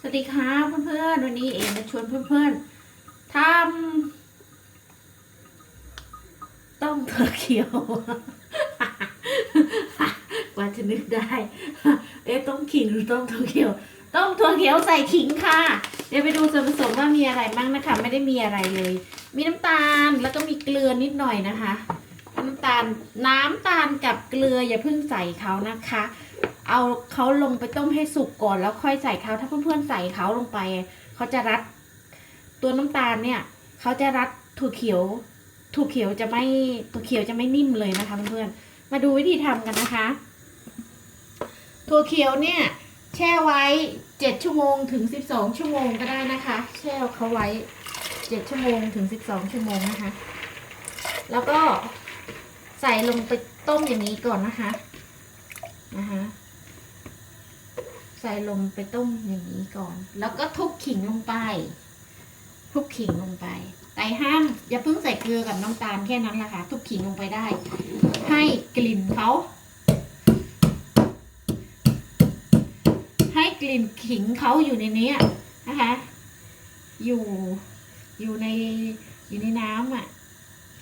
สวัสดีค่ะเพื่อนๆวันนี้เอ๋มาชวนเพื่อนๆทำต้มถั่วเขียวกว่าจะนึกได้ เอ๊ะต้มขิงหรือต้มถั่วเขียว ต้มถั่วเขียวใส่ขิงค่ะ เดี๋ยวไปดูส่วนผสมว่ามีอะไรบ้างนะคะ ไม่ได้มีอะไรเลย มีน้ำตาลแล้วก็มีเกลือนิดหน่อยนะคะ น้ำตาลน้ำตาลกับเกลืออย่าเพิ่งใส่เขานะคะ เอาเขาลงไปต้มให้สุกก่อนแล้วค่อยใส่เขาถ้าเพื่อนๆใส่เขาลงไป เขาจะรัด ตัวน้ำตาลเนี่ยเขาจะรัดถั่วเขียวถั่วเขียวจะไม่ถั่วเขียวจะไม่นิ่มเลยนะคะเพื่อนๆมาดูวิธีทำกันนะคะ ถั่วเขียวเนี่ย แช่ไว้เจ็ดชั่วโมงถึงสิบสองชั่วโมงก็ได้นะคะ แช่เขาไว้เจ็ดชั่วโมงถึงสิบสองชั่วโมงนะคะ แล้วก็ใส่ลงไปต้มอย่างนี้ก่อนนะคะนะคะ ส่ลงไปต้มอย่างนี้ก่อน แล้วก็ทุบขิงลงไป ทุบขิงลงไป แต่ห้ามอย่าเพิ่งใส่เกลือกับน้ำตาลแค่นั้นแหละค่ะ ทุบขิงลงไปได้ ให้กลิ่นเขาให้กลิ่นขิงเขาอยู่ในเนี้ยนะคะ อยู่อยู่ในอยู่ในน้ำอะ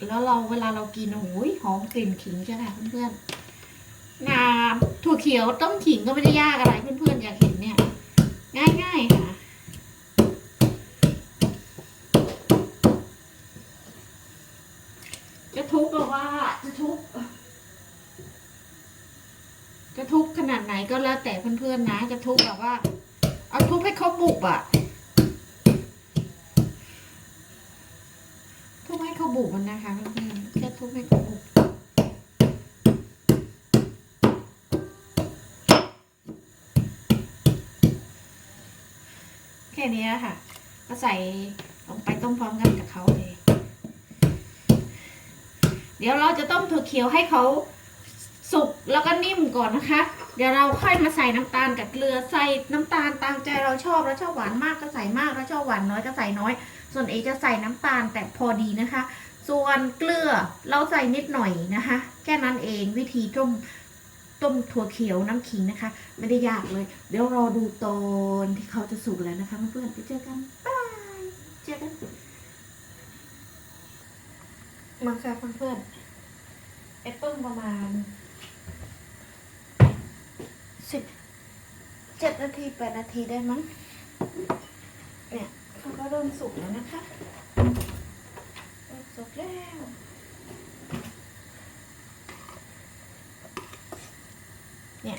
แล้วเราเวลาเรากินโอ้ยหอมกลิ่นขิงใช่ไหมเพื่อนๆน้ำถั่วเขียวต้มขิงก็ไม่ได้ยากอะไรเพื่อนๆอยากเห็นเนี่ย ง่ายๆค่ะ จะทุบแบบว่าจะทุบจะทุบขนาดไหน ก็แล้วแต่เพื่อนๆนะ จะทุบแบบว่า เอาทุบให้เขาบุบอะทุบให้เขาบุบมันนะคะเพื่อนๆแค่ทุบให้เขาบุบแค่นี้ค่ะ ก็ใส่ลงไปต้มพร้อมกันกับเขาเลย เดี๋ยวเราจะต้มถั่วเขียวให้เขาสุกแล้วก็นิ่มก่อนนะคะ เดี๋ยวเราค่อยมาใส่น้ำตาลกับเกลือใส่น้ำตาลตามใจเราชอบเราชอบหวานมากก็ใส่มากเราชอบหวานน้อยก็ใส่น้อย ส่วนเอจะใส่น้ำตาลแต่พอดีนะคะ ส่วนเกลือเราใส่นิดหน่อยนะคะ แค่นั้นเองวิธีต้มต้มถั่วเขียวน้ำขิงนะคะ ไม่ได้ยากเลย เดี๋ยวรอดูตอนที่เขาจะสุกแล้วนะคะเพื่อนๆไปเจอกันบายเจอกันมาค่ะเพื่อนๆไปต้มประมาณ สิบเจ็ดนาทีแปดนาทีได้มั้ง เนี่ยเขาก็เริ่มสุกแล้วนะคะเริ่มสุกแล้วเนี่ย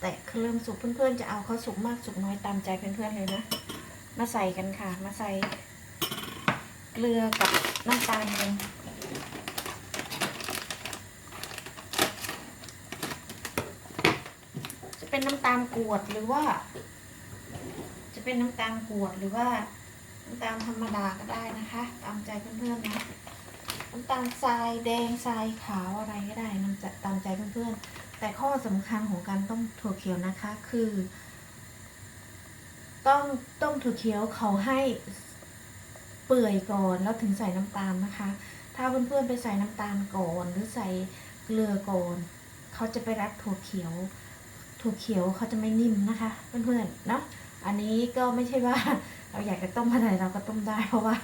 แต่คือเริ่มสุกเพื่อนๆจะเอาเขาสุกมากสุกน้อยตามใจเพื่อนๆเลยนะ มาใส่กันค่ะ มาใส่เกลือกับน้ำตาลกันจะ เป็นน้ำตาลกรวดหรือว่า จะเป็นน้ำตาลกรวดหรือว่าน้ำตาลธรรมดาก็ได้นะคะ ตามใจเพื่อนๆนะน้ำตาลทรายแดงทรายขาวอะไรก็ได้น้ำจะตามใจเพื่อนๆแต่ข้อสำคัญของการต้มถั่วเขียวนะคะคือ ต้องต้มถั่วเขียวเขาให้เปื่อยก่อนแล้วถึงใส่น้ำตาลนะคะ ถ้าเพื่อนๆไปใส่น้ำตาลก่อนหรือใส่เกลือก่อนเขาจะไปรัดถั่วเขียว ถั่วเขียวเขาจะไม่นิ่มนะคะเพื่อนๆเนาะอันนี้ก็ไม่ใช่ว่าเราอยากจะต้มอะไรเราก็ต้มได้ เพราะว่า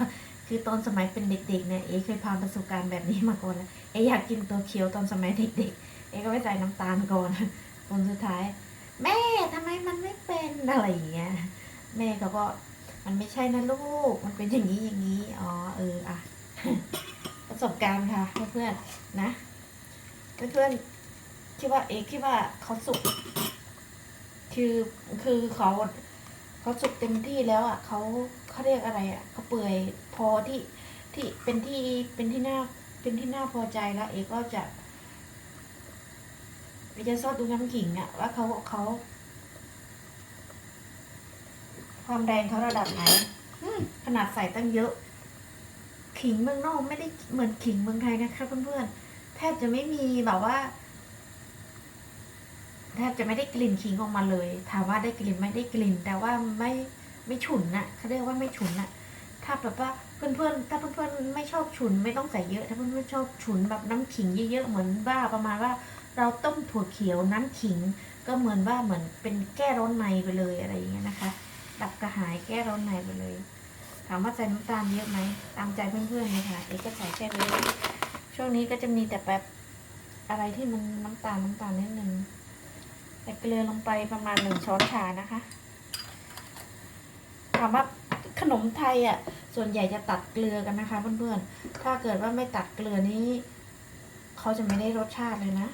คือตอนสมัยเป็นเด็กๆเนี่ยเอเคยผ่านประสบการณ์แบบนี้มาก่อนแล้วเออยากกินตัวเขียวตอนสมัยเด็กๆ เอก็ไปใส่น้ำตาลก่อนผลสุดท้าย แม่ทำไมมันไม่เป็นอะไรอย่างเงี้ยแม่เขาก็มันไม่ใช่นะลูกมันเป็นอย่างนี้อย่างนี้อ๋อเอออะประสบการณ์ค่ะเพื่อนๆนะเพื่อนๆคิดว่าเอกคิดว่าเขาสุก คือคือเขาเขาสุกเต็มที่แล้วอะเขาเขาเรียกอะไรอะเขาเปื่อยพอที่ที่เป็นที่เป็นที่น่าเป็นที่น่าพอใจแล้ว เอกก็จะไปจะซอดดูน้ำขิงอะว่าเขาเขาความแรงเขาระดับไหนอืมขนาดใส่ตั้งเยอะ ขิงเมืองนอกไม่ได้เหมือนขิงเมืองไทยนะคะเพื่อนๆแทบจะไม่มีแบบว่า แทบจะไม่ได้กลิ่นขิงออกมาเลย ถามว่าได้กลิ่นไม่ได้กลิ่น แต่ว่าไม่ไม่ฉุนน่ะเขาเรียกว่าไม่ฉุนน่ะ ถ้าแบบว่าเพื่อนๆ ถ้าเพื่อนๆไม่ชอบฉุนไม่ต้องใส่เยอะ ถ้าเพื่อนๆชอบฉุนแบบน้ำขิงเยอะๆ เหมือนว่าประมาณว่าเราต้มถั่วเขียวน้ำขิง ก็เหมือนว่าเหมือนเป็นแก้ร้อนในไปเลยอะไรอย่างเงี้ยนะคะ ดับกระหายแก้ร้อนในไปเลย ถามว่าใส่น้ำตาลเยอะไหม ตามใจเพื่อนๆเลยค่ะ เอกก็ใส่แค่นี้ช่วงนี้ก็จะมีแต่แบบอะไรที่มันน้ำตาลน้ำตาลนิดนึง ใส่เกลือลงไปประมาณหนึ่งช้อนชานะคะ ถามว่าขนมไทยอะ ส่วนใหญ่จะตัดเกลือกันนะคะเพื่อนๆ ถ้าเกิดว่าไม่ตัดเกลือนี้เขาจะไม่ได้รสชาติเลยนะ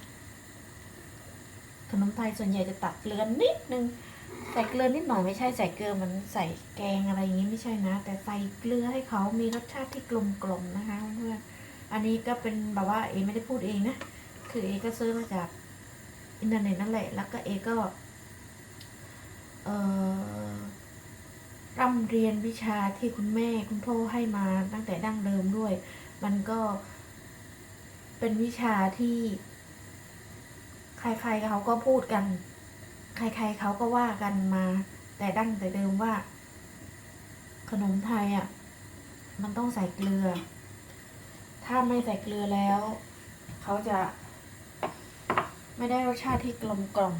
ขนมไทยส่วนใหญ่จะตัดเกลือนิดนึงใส่เกลือนิดหน่อยไม่ใช่ใส่เกลือเหมันใส่แกงอะไรอย่างนี้ไม่ใช่นะ แต่ใส่เกลือให้เขามีรสชาติที่กลมกล่อมนะคะเพื่อนๆอันนี้ก็เป็นแบบว่าเอไม่ได้พูดเองนะ คือเอก็ซื้อมาจาก อินเทอร์เน็ตนั่นแหละ แล้วก็เอก็เอ่อร่ำเรียนวิชาที่คุณแม่คุณพ่อให้มาตั้งแต่ดั้งเดิมด้วย มันก็เป็นวิชาที่ ใครๆเขาก็พูดกัน ใครๆเขาก็ว่ากันมา แต่ดั้งแต่เดิมว่า ขนมไทยอะ มันต้องใส่เกลือ ถ้าไม่ใส่เกลือแล้ว เขาจะ ไม่ได้รสชาติที่กลมกล่อม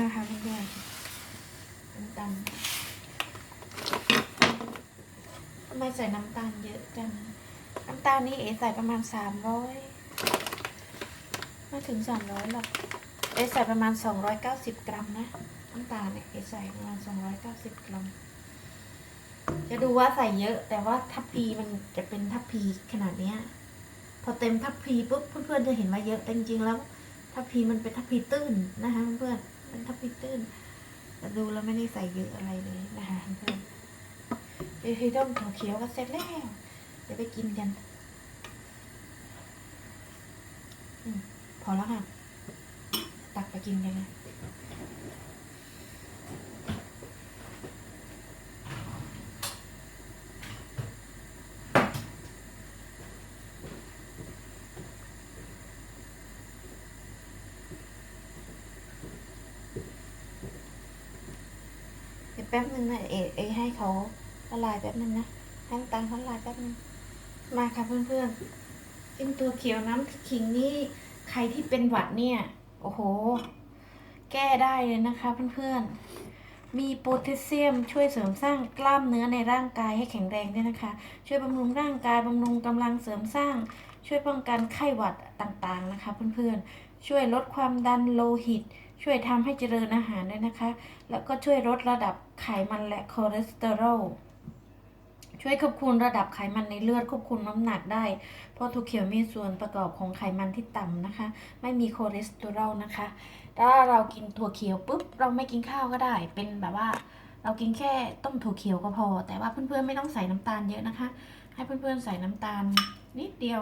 นะคะเพื่อนๆน้ำตาลทำไมใส่น้ำตาลเยอะจัง น้ำตาลนี่เอใส่ประมาณสามร้อยไม่ถึงสามร้อยหรอกเอใส่ประมาณสองร้อยเก้าสิบกรัมนะน้ำตาลเนี่ยเอใส่ประมาณสองร้อยเก้าสิบกรัมจะดูว่าใส่เยอะ แต่ว่าทัพพีมันจะเป็นทัพพีขนาดเนี้ยพอเต็มทัพพีปุ๊บเพื่อนๆจะเห็นว่าเยอะแต่จริงๆแล้ว ทัพพีมันเป็นทัพพีตื้นนะคะเพื่อนเป็นทัพพีตื้นแต่ดูแล้วไม่ได้ใส่เยอะอะไรเลยนะคะเพื่อนเฮ้ยต้มถั่วเขียวก็เสร็จแล้ว เดี๋ยวไปกินกันอพอแล้วค่ะ ตักไปกินกันเลย แป๊บนึงนะเอเอให้เขาละลายแป๊บนึงนะให้น้ำตาลเขาละลายแป๊บนึงมาค่ะเพื่อนๆกินตัวเขียวน้ำขิงนี่ใครที่เป็นหวัดเนี่ย โอ้โห แก้ได้เลยนะคะเพื่อนๆ มีโพแทสเซียมช่วยเสริมสร้างกล้ามเนื้อในร่างกายให้แข็งแรงด้วยนะคะ ช่วยบำรุงร่างกายบำรุงกำลังเสริมสร้าง ช่วยป้องกันไข้หวัดต่างๆนะคะ เพื่อนๆ ช่วยลดความดันโลหิต ช่วยทำให้เจริญอาหารด้วยนะคะ แล้วก็ช่วยลดระดับไขมันและคอเลสเตอรอลช่วยควบคุมระดับไขมันในเลือดควบคุมน้ำหนักได้ เพราะถั่วเขียวมีส่วนประกอบของไขมันที่ต่ำนะคะ ไม่มีคอเลสเตอรอลนะคะ ถ้าเรากินถั่วเขียวปุ๊บเราไม่กินข้าวก็ได้ เป็นแบบว่า เรากินแค่ต้มถั่วเขียวก็พอ แต่ว่าเพื่อนๆไม่ต้องใส่น้ำตาลเยอะนะคะ ให้เพื่อนๆใส่น้ำตาลนิดเดียว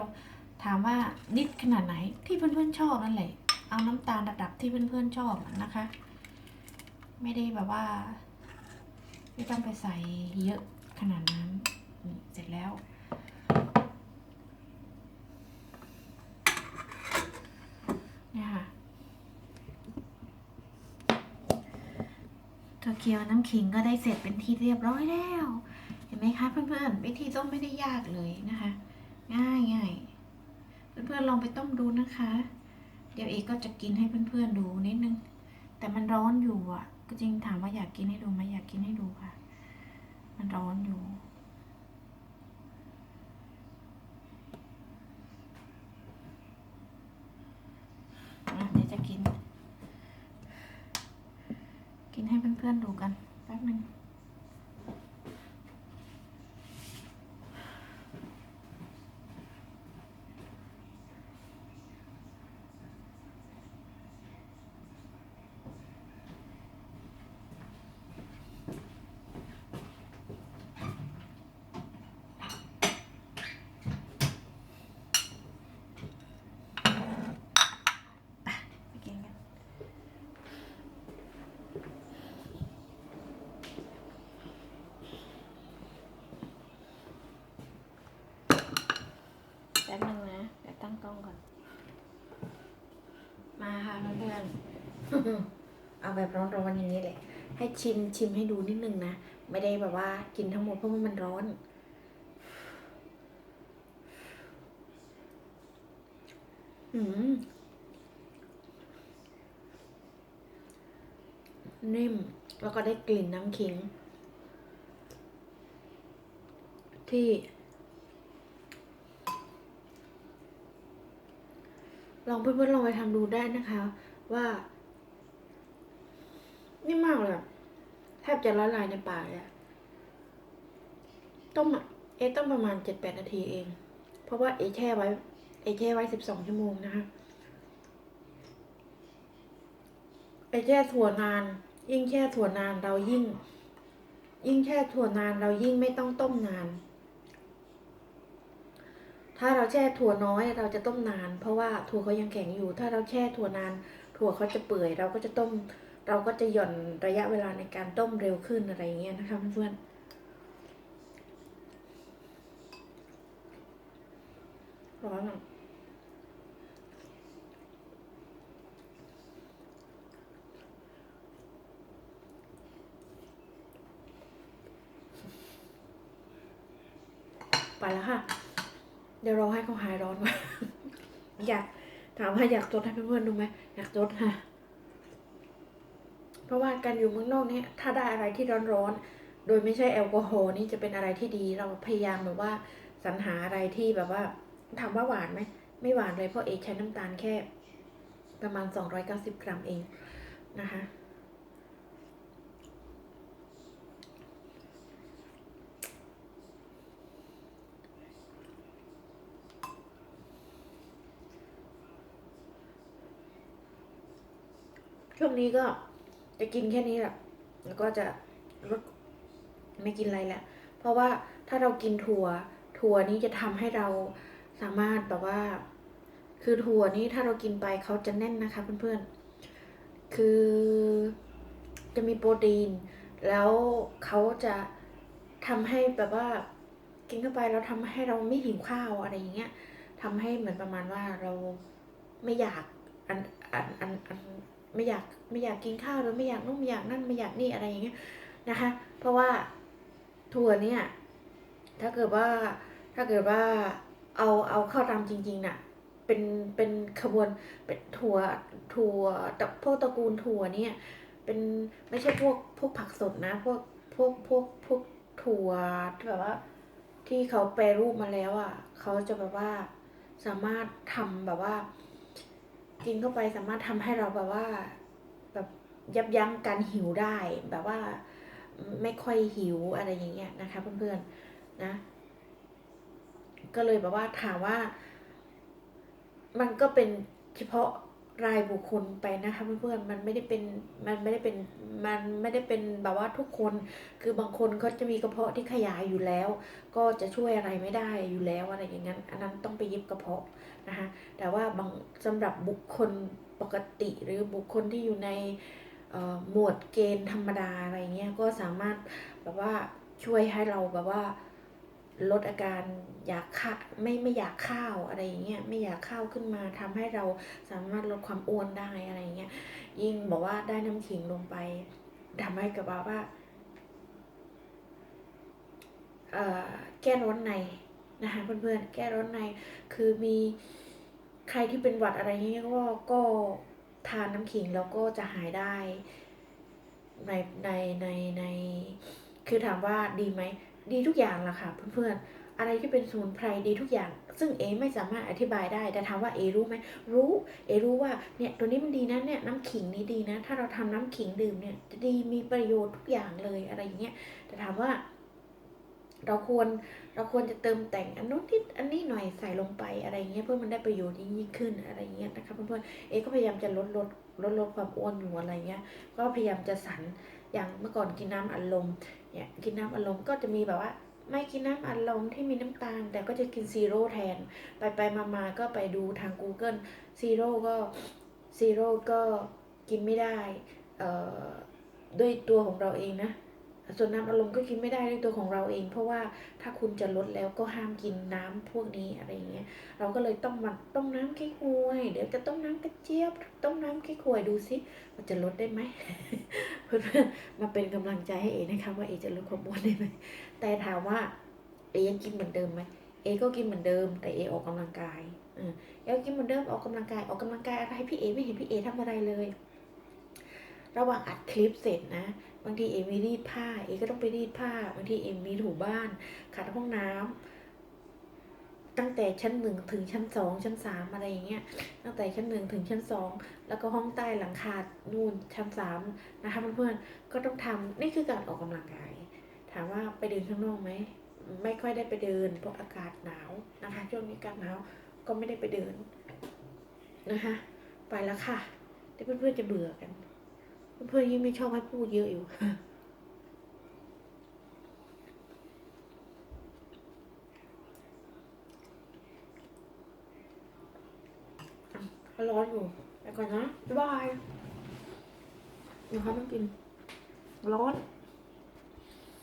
ถามว่านิดขนาดไหนที่เพื่อนๆชอบนั่นแหละ เอาน้ำตาลระดับที่เพื่อนๆชอบนะคะ ไม่ได้แบบว่า ไม่ต้องไปใส่เยอะขนาดนั้นเสร็จแล้ว เนี่ยค่ะถั่วเขียวน้ำขิงก็ได้เสร็จเป็นที่เรียบร้อยแล้ว เห็นไหมคะเพื่อนๆ วิธีต้มไม่ได้ยากเลยนะคะ ง่ายง่ายเพื่อนๆลองไปต้มดูนะคะ เดี๋ยวเอกก็จะกินให้เพื่อนๆดูนิดนึง แต่มันร้อนอยู่อะ ก็จริงถามว่าอยากกินให้ดูไหมอยากกินให้ดูค่ะ มันร้อนอยู่ เดี๋ยวจะกิน กินให้เพื่อนๆดูกันแป๊บหนึ่ง นะเพื่อนเอาแบบร้อนๆอย่างนี้แหละ ให้ชิมชิมให้ดูนิดนึงนะ ไม่ได้แบบว่ากินทั้งหมดเพราะว่ามันร้อน อืม นิ่ม แล้วก็ได้กลิ่นน้ำขิง ที่ ลองเพื่อนๆลองไปทำดูได้นะคะ ว่า นี่มากเลยแทบจะละลายในปากเลยต้มอะเอต้มประมาณเจ็ดแปดนาทีเอง เพราะว่าเอแช่ไว้ เอแช่ไว้สิบสองชั่วโมงนะคะเอแช่ถั่วนาน ยิ่งแช่ถั่วนานเรายิ่ง ยิ่งแช่ถั่วนานเรายิ่งไม่ต้องต้มนาน ถ้าเราแช่ถั่วน้อยเราจะต้มนาน เพราะว่าถั่วเขายังแข็งอยู่ ถ้าเราแช่ถั่วนาน ถั่วเขาจะเปื่อย เราก็จะต้ม เราก็จะหย่อนระยะเวลาในการต้มเร็วขึ้นอะไรเงี้ยนะคะเพื่อนๆร้อนอะไปแล้วค่ะ เดี๋ยวรอให้เขาหายร้อนก่อนอยากถามว่าอยากจดให้เพื่อนๆดูไหมอยากจดค่ะ เพราะว่าการอยู่เมืองนอกเนี่ยถ้าได้อะไรที่ร้อนๆ โดยไม่ใช่แอลกอฮอล์นี่จะเป็นอะไรที่ดี เราพยายามแบบว่าสรรหาอะไรที่แบบว่าถามว่าหวานไหม ไม่หวานเลยเพราะเอกใช้น้ำตาลแค่ ประมาณ 290 กรัมเองนะคะ ช่วงนี้ก็จะกินแค่นี้แหละแล้วก็จะลดไม่กินอะไรแหละ เพราะว่าถ้าเรากินถั่ว ถั่วนี้จะทำให้เราสามารถแบบว่า คือถั่วนี้ถ้าเรากินไปเขาจะแน่นนะคะเพื่อนๆ คือจะมีโปรตีน แล้วเขาจะทำให้แบบว่ากินเข้าไปแล้วทำให้เราไม่หิวข้าวอะไรอย่างเงี้ยทำให้เหมือนประมาณว่าเราไม่อยากอันอันอันอัน ไม่อยากไม่อยากกินข้าวหรือไม่อยากนู่นไม่อยากนั่นไม่อยากนี่อะไรอย่างเงี้ยนะคะ เพราะว่าถั่วเนี่ยถ้าเกิดว่าถ้าเกิดว่าเอาเอาเข้าตามจริงๆน่ะเป็นเป็นขบวนเป็นถั่วถั่วพวกตระกูลถั่วเนี่ยเป็นไม่ใช่พวกพวกผักสดนะ พวกพวกพวกพวกถั่วแบบว่าที่เขาแปรรูปมาแล้วอะเขาจะแบบว่าสามารถทำแบบว่า กินเข้าไปสามารถทำให้เราแบบว่าแบบยับยั้งการหิวได้ แบบว่าไม่ค่อยหิวอะไรอย่างเงี้ยนะคะเพื่อนๆนะ ก็เลยแบบว่าถามว่า มันก็เป็นเฉพาะ รายบุคคลไปนะคะเพื่อนๆมันไม่ได้เป็นมันไม่ได้เป็นมันไม่ได้เป็นแบบว่าทุกคน คือบางคนเขาจะมีกระเพาะที่ขยายอยู่แล้ว ก็จะช่วยอะไรไม่ได้อยู่แล้วอะไรอย่างนั้นอันนั้นต้องไปเย็บกระเพาะนะคะแต่ว่าบางสำหรับบุคคลปกติหรือบุคคลที่อยู่ในหมวดเกณฑ์ธรรมดาอะไรเงี้ยก็สามารถแบบว่าช่วยให้เราแบบว่า ลดอาการอยากข้าไม่ไม่อยากข้าวอะไรอย่างเงี้ยไม่อยากข้าวขึ้นมาทำให้เราสามารถลดความอ้วนได้อะไรเงี้ยยิ่งบอกว่าได้น้ำขิงลงไปทำให้กับว่าว่าเอ่อแก้ร้อนในนะคะเพื่อนๆแก้ร้อนในคือมีใครที่เป็นหวัดอะไรเงี้ยก็ก็ทานน้ำขิงแล้วก็จะหายได้ในในในในคือถามว่าดีไหม ดีทุกอย่างละค่ะเพื่อนๆอะไรที่เป็นสมุนไพรดีทุกอย่าง ซึ่งเอไม่สามารถอธิบายได้ แต่ถามว่าเอรู้ไหมรู้เอรู้ว่าเนี่ยตัวนี้มันดีนะเนี่ยน้ำขิงนี้ดีนะ ถ้าเราทำน้ำขิงดื่มเนี่ยจะดีมีประโยชน์ทุกอย่างเลยอะไรอย่างเงี้ยแต่ถามว่า เราควรเราควรจะเติมแต่งอันนู้นนิดอันนี้หน่อยใส่ลงไปอะไรเงี้ยเพื่อมันได้ประโยชน์ยิ่งขึ้นอะไรเงี้ยนะคะเพื่อนๆเอก็พยายามจะลดลดลดลดความอ้วนอยู่อะไรเงี้ยก็พยายามจะสัน อย่างเมื่อก่อนกินน้ำอัดลมเนี่ยกินน้ำอัดลมก็จะมีแบบว่า ไม่กินน้ำอัดลมที่มีน้ำตาล แต่ก็จะกินซีโร่แทน ไปไปมามาก็ไปดูทาง Google ซีโร่ก็ซีโร่ก็กินไม่ได้เอ่อด้วยตัวของเราเองนะ ส่วนน้ำอารมณ์ก็กินไม่ได้ด้วยตัวของเราเอง เพราะว่าถ้าคุณจะลดแล้วก็ห้ามกินน้ำพวกนี้อะไรเงี้ยเราก็เลยต้องมาต้มน้ำแค่ควยเดี๋ยวจะต้มน้ำกระเจี๊ยบต้มน้ำแค่ควยดูสิมันจะลดได้ไหมเพื่อนๆมาเป็นกำลังใจให้เอนะคะว่าเอจะลดความอ้วนได้ไหมแต่ถามว่าเอยังกินเหมือนเดิมไหมเอก็กินเหมือนเดิม แต่เอออกกำลังกายเออเอก็กินเหมือนเดิมออกกำลังกายออกกำลังกายอะไรพี่เอไม่เห็นพี่เอทำอะไรเลย ระหว่างอัดคลิปเสร็จนะ บางทีเอมีรีดผ้า เอก็ต้องไปรีดผ้า บางทีเอมีถูบ้านขัดห้องน้ำตั้งแต่ชั้นหนึ่งถึงชั้นสองชั้นสามอะไรอย่างเงี้ย ตั้งแต่ชั้นหนึ่งถึงชั้นสองแล้วก็ห้องใต้หลังคานู่นชั้นสามนะคะเพื่อนๆก็ต้องทำนี่คือการออกกำลังกาย ถามว่าไปเดินข้างนอกไหมไม่ค่อยได้ไปเดินเพราะอากาศหนาวนะคะช่วงนี้อากาศหนาวก็ไม่ได้ไปเดินนะคะไปแล้วค่ะเดี๋ยวเพื่อนๆจะเบื่อกัน เพื่อนยิ่งไม่ชอบให้พูดเยอะอยู่ ร้อนอยู่ ไปก่อนนะ บ๊ายบายนะคะต้องกิน ร้อน